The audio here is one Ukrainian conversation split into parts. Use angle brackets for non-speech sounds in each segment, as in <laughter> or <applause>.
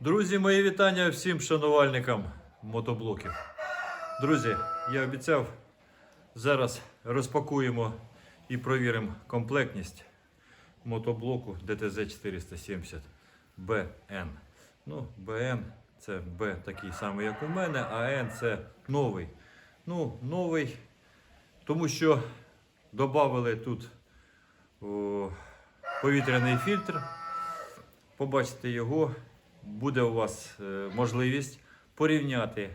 Друзі, мої вітання всім шанувальникам мотоблоків. Друзі, я обіцяв, зараз розпакуємо і провіримо комплектність мотоблоку DTZ 470 BN. Ну, BN це B такий самий, як у мене, а N це новий. Ну, новий, тому що додали тут о, повітряний фільтр. Побачите його, буде у вас е, можливість порівняти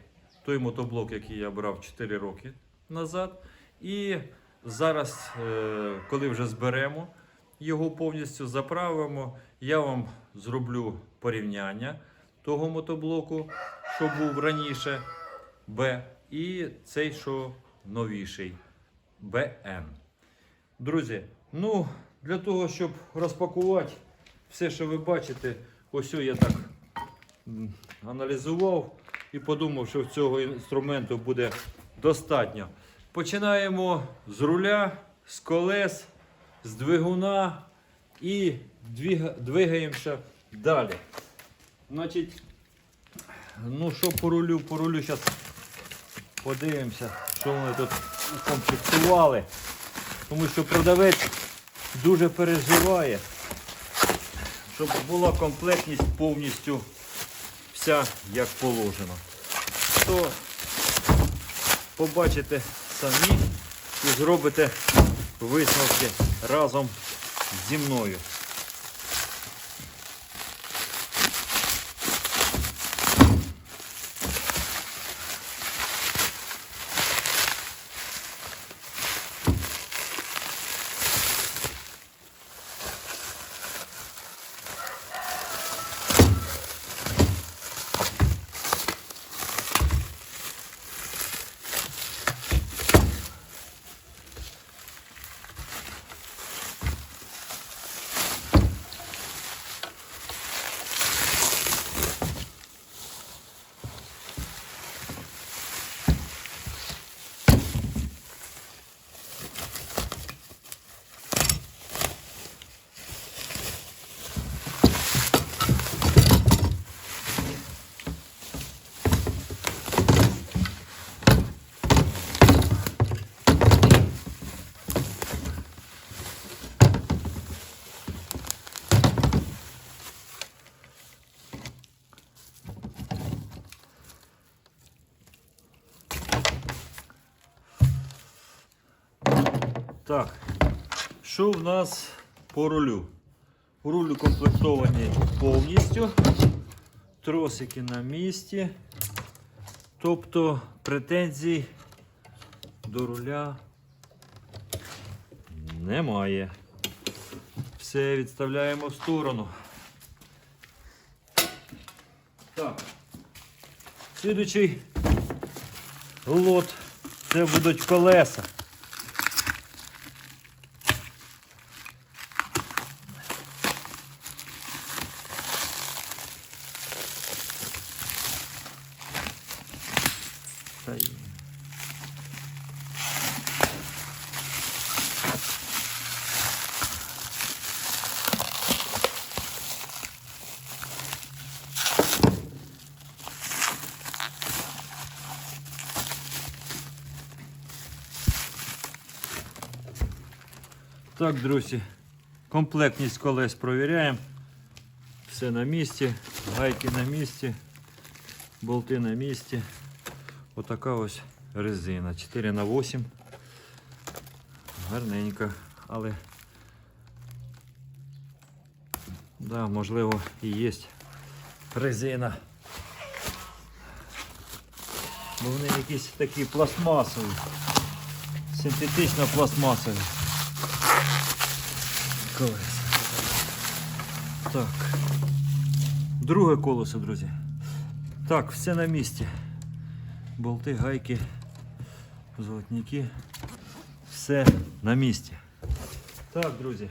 той мотоблок, який я брав 4 роки назад. І зараз, е, коли вже зберемо його повністю заправимо, я вам зроблю порівняння того мотоблоку, що був раніше, Б, і цей, що новіший, БН. Друзі, ну, для того, щоб розпакувати все, що ви бачите, ось я так аналізував і подумав, що цього інструменту буде достатньо. Починаємо з руля, з колес, з двигуна і двигаємося далі. Значить, ну що по рулю, по рулю зараз подивимося, що вони тут укомплектували. Тому що продавець дуже переживає, щоб була комплектність повністю вся як положено. То побачите самі і зробите висновки разом зі мною. Так, що в нас по рулю? Руль укомплектований повністю. Тросики на місці. Тобто претензій до руля немає. Все відставляємо в сторону. Так. Слідуючий лот це будуть колеса. Так, друзі, комплектність колес провіряємо. Все на місці, гайки на місці, болти на місці. Отака ось резина. 4 на 8 Гарненька, але да, можливо і є резина. Бо вони якісь такі пластмасові. Синтетично пластмасові. Колеса. Так. Друге колесо, друзі. Так, все на місці болти, гайки, золотники. Все на місці. Так, друзі.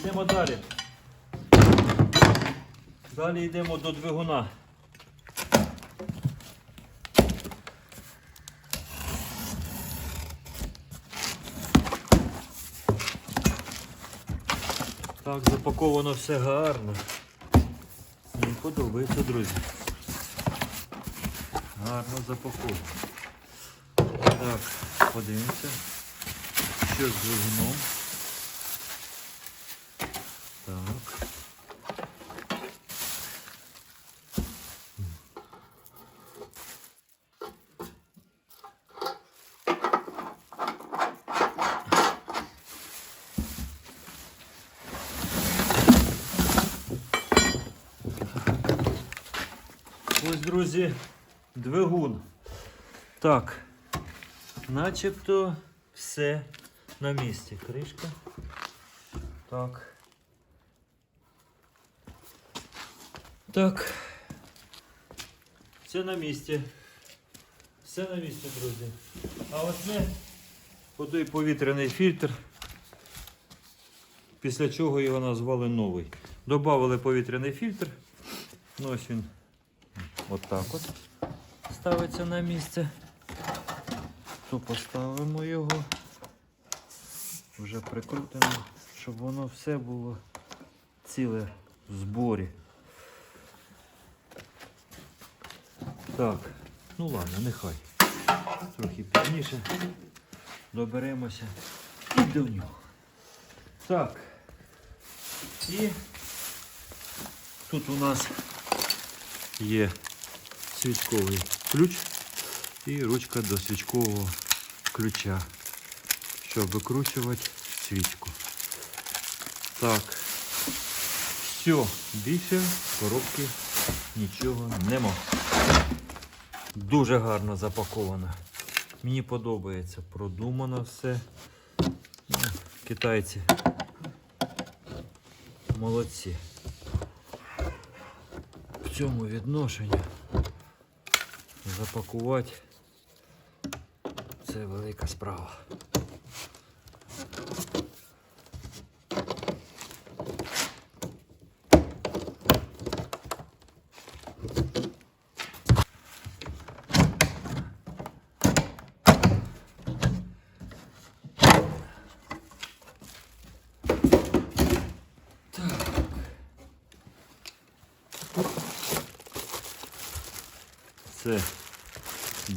Йдемо далі. Далі йдемо до двигуна. Так, запаковано все гарно. Мені подобається, друзі. Гарно запаковано. Так, подивимося. Що з двигуном. Так. Ось, друзі, двигун. Так, начебто все на місці. Кришка. Так. Так. Все на місці. Все на місці, друзі. А оце отой повітряний фільтр. Після чого його назвали новий. Добавили повітряний фільтр. Ну, ось він Отак от ставиться на місце. То поставимо його. Вже прикрутимо, щоб воно все було ціле в зборі. Так, ну ладно, нехай. Трохи пізніше доберемося і до нього. Так. І тут у нас є свічковий ключ і ручка до свічкового ключа, щоб викручувати свічку. Так, все, більше коробки нічого нема. Дуже гарно запаковано. Мені подобається, продумано все. Ну, Китайці молодці. В цьому відношенні запакувати це велика справа. Це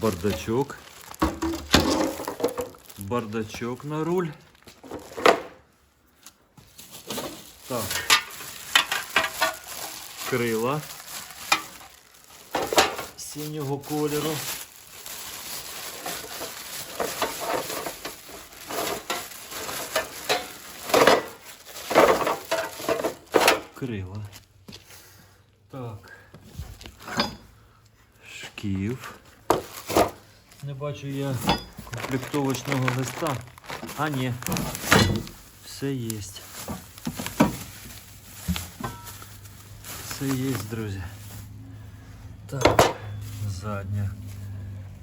бардачок. Бардачок на руль. Так. Крила синього кольору. Крила. Так. Шкіф. Не бачу я комплектовочного листа. А ні. Все є. Все є, друзі. Так, задня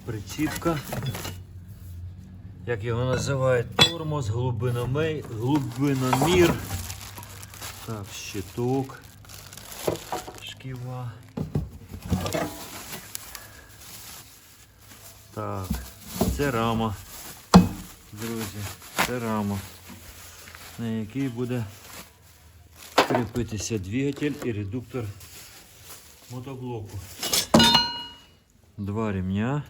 причіпка. Як його називають? Тормоз, глибиномей, глибиномір. Так, щиток. Шківа. Так, це рама. Друзі, це рама, на якій буде кріпитися двигатель і редуктор мотоблоку. Два ремня.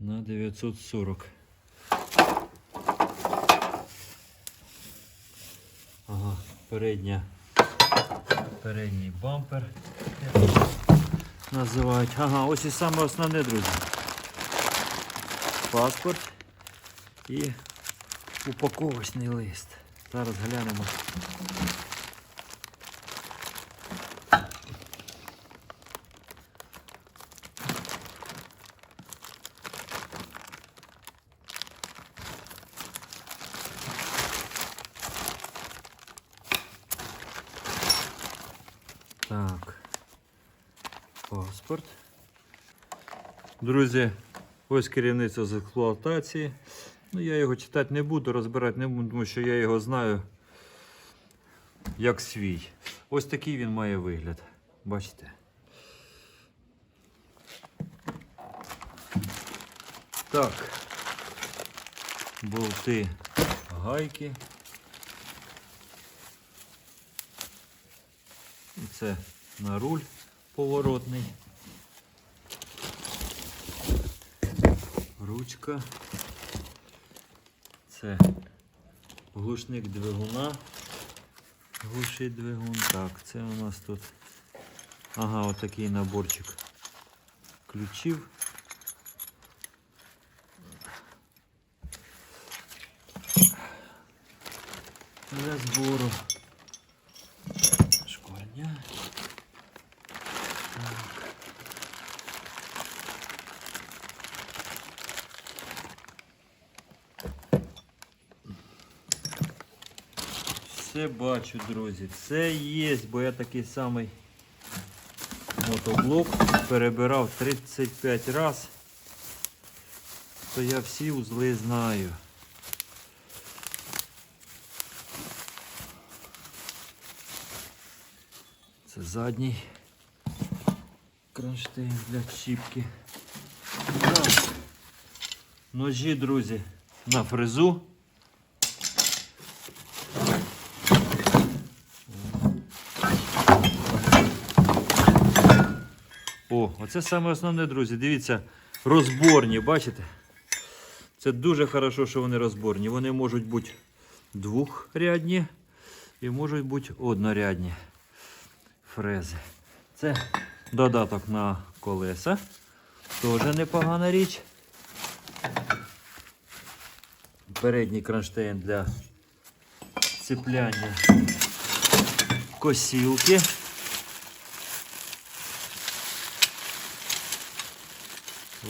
На 940. Ага, передня передній бампер. Називають. Ага, ось і саме основне, друзі. Паспорт і упаковочний лист. Зараз глянемо. Так. Паспорт. Друзі, ось керівництво з експлуатації. Ну, я його читати не буду, розбирати не буду, тому що я його знаю як свій. Ось такий він має вигляд. Бачите? Так. Болти, гайки. це на руль поворотний. Ручка. Це глушник двигуна. Глушить двигун. Так, це у нас тут. Ага, отакий наборчик ключів. Для збору. Шкварня. Так. Все бачу, друзі, все є, бо я такий самий мотоблок перебирав 35 разів, то я всі узли знаю. Це задній кронштейн для чіпки. Ножі, друзі, на фрезу. О, оце саме основне, друзі. Дивіться, розборні, бачите? Це дуже хорошо, що вони розборні. Вони можуть бути двохрядні і можуть бути однорядні фрези. Це додаток на колеса. Теж непогана річ. Передній кронштейн для цепляння косілки.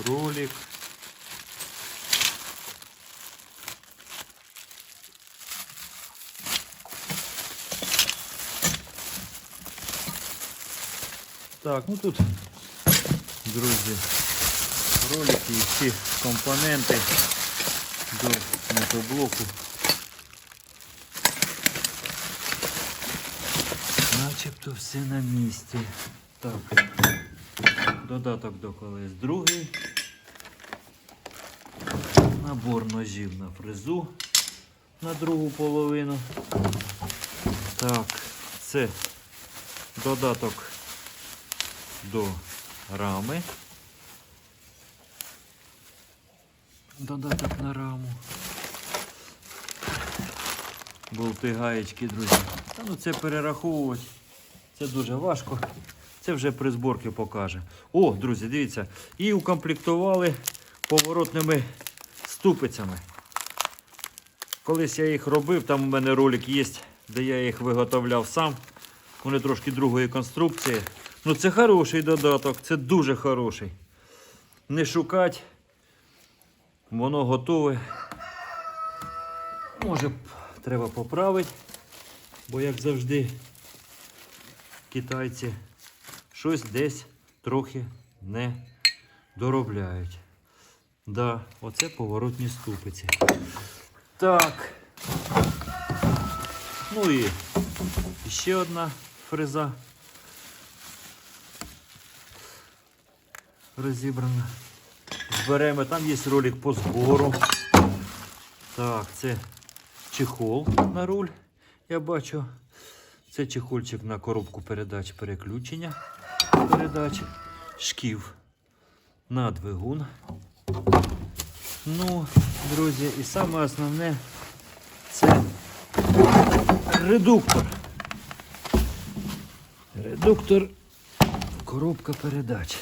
Ролик. Так, ну тут, друзі, ролики і всі компоненти до мотоблоку. Начебто все на місці. Так. Додаток до колес другий. Набор ножів на фрезу на другу половину. Так, це додаток до рами. Додаток на раму. Болти гаєчки, друзі. Та ну це перераховувати. Це дуже важко. Це вже при зборці покаже. О, друзі, дивіться. І укомплектували поворотними ступицями. Колись я їх робив, там у мене ролик є, де я їх виготовляв сам. Вони трошки другої конструкції. Ну це хороший додаток, це дуже хороший. Не шукати. Воно готове. Може треба поправити, бо як завжди китайці щось десь трохи не доробляють. Да, оце поворотні ступиці. Так. Ну і ще одна фреза розібрана. Зберемо, там є ролик по збору. Так, це чехол на руль. Я бачу. Це чехольчик на коробку передач переключення передач. Шків на двигун. Ну, друзі, і саме основне це редуктор. Редуктор, коробка передач.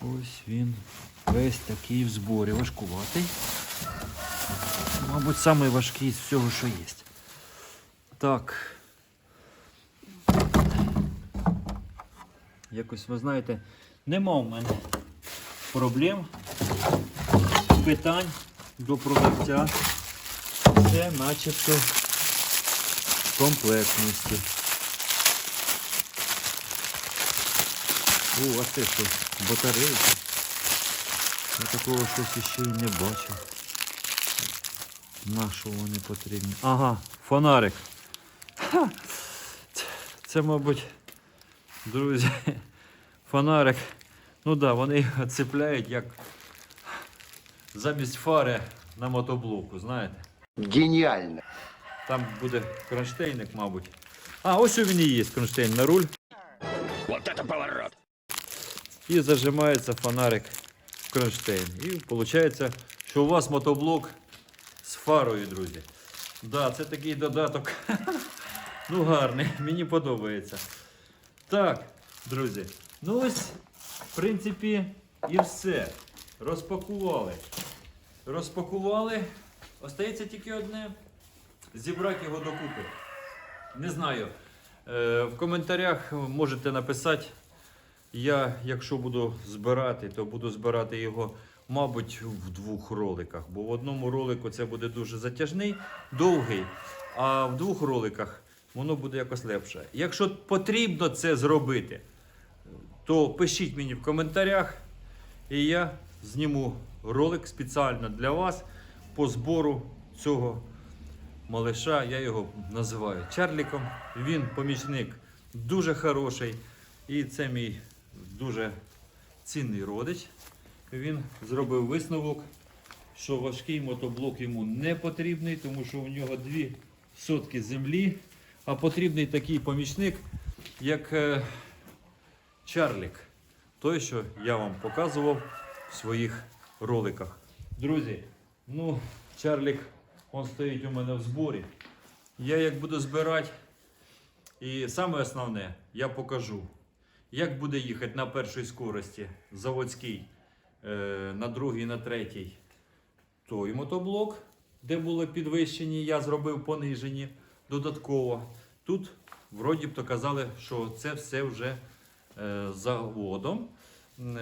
Ось він весь такий в зборі. Важкуватий. Мабуть, самий з всього, що є. Так. Якось, ви знаєте, нема в мене проблем, питань до продавця. Це начебто комплектності. О, а це що? Батарейки. Я такого щось ще й не бачив. На що вони потрібні? Ага, фонарик. Ха! Це- Це, мабуть, друзі, <laughs> фонарик. Ну так, да, вони <laughs> цепляють як замість фари на мотоблоку, знаєте. Гениально. Там буде кронштейник, мабуть. А, ось він і є кронштейн на руль. Вот это поворот! І зажимається фонарик в кронштейн. І виходить, що у вас мотоблок з фарою, друзі. Да, це такий додаток. <laughs> Ну, гарний, мені подобається. Так, друзі. Ну ось, в принципі, і все. Розпакували. Розпакували. Остається тільки одне. Зібрати його докупи. Не знаю. Е, в коментарях можете написати. Я, якщо буду збирати, то буду збирати його, мабуть, в двох роликах. Бо в одному ролику це буде дуже затяжний, довгий, а в двох роликах воно буде якось легше. Якщо потрібно це зробити, то пишіть мені в коментарях, і я зніму ролик спеціально для вас по збору цього малиша. Я його називаю Чарліком. Він помічник дуже хороший. І це мій дуже цінний родич. Він зробив висновок, що важкий мотоблок йому не потрібний, тому що у нього дві сотки землі, а потрібний такий помічник, як е, Чарлік. Той, що я вам показував в своїх роликах. Друзі, ну, Чарлік, він стоїть у мене в зборі. Я як буду збирати, і саме основне, я покажу, як буде їхати на першій скорості заводський, е, на другій, на третій той мотоблок, де були підвищені, я зробив понижені додатково. Тут вроді б то казали, що це все вже заводом.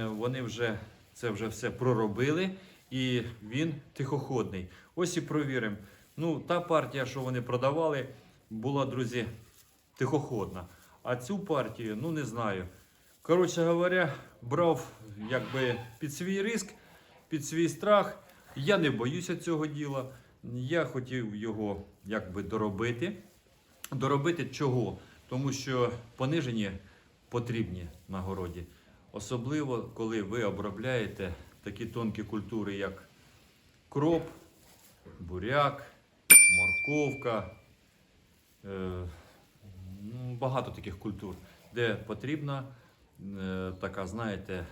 Вони вже це вже все проробили, і він тихоходний. Ось і провіримо. Ну, та партія, що вони продавали, була, друзі, тихоходна. А цю партію, ну не знаю. Коротше говоря, брав якби під свій риск, під свій страх. Я не боюся цього діла. Я хотів його якби доробити. Доробити чого? Тому що понижені потрібні на городі. Особливо, коли ви обробляєте такі тонкі культури, як кроп, буряк, морковка. Е, ну, багато таких культур, де потрібна е, така, знаєте,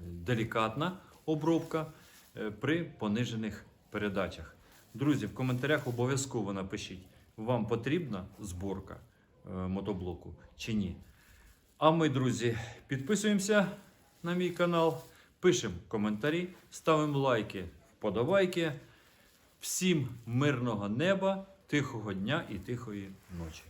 делікатна обробка е, при понижених передачах. Друзі, в коментарях обов'язково напишіть, вам потрібна зборка мотоблоку чи ні. А ми, друзі, підписуємося на мій канал, пишемо коментарі, ставимо лайки, вподобайки. Всім мирного неба, тихого дня і тихої ночі.